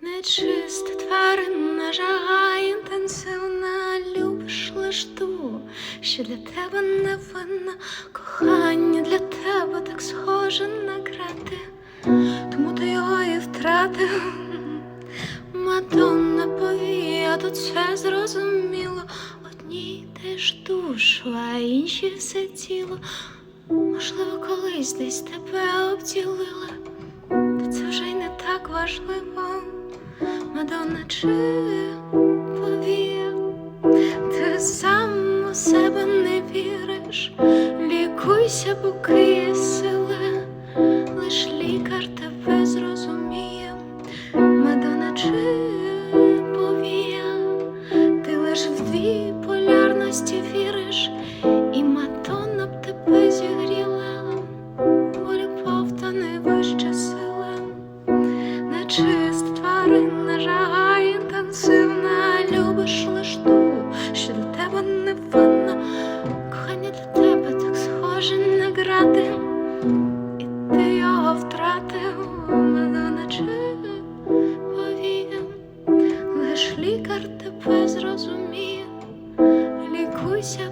Нечиста тваринна жага інтенсивна, любиш лиш ту, що для тебе невинна, кохання для тебе так схоже на крати, тому ти його і втратив. Мадонна повія, тут все зрозуміло. Одній ти ж душу, а інші все тіло. Можливо, колись десь тебе обділили, та це вже й не так важливо. Мадонна чи повія, ти сам у себе не віриш, лікуйся, поки є сили, лиш лікар тебе зрозуміє. Мадонна чи повія, ти лиш в дві полярності віриш, і Мадонна б тебе зігріла, бо любов то найвища сила, нечиста тваринна жага інтенсивна, любиш лиш ту, що до тебе невинна, кохання для тебе так схоже на грати, і ти його втратив, Мадонна чи повія, лиш лікар тебе зрозуміє, лікуйся.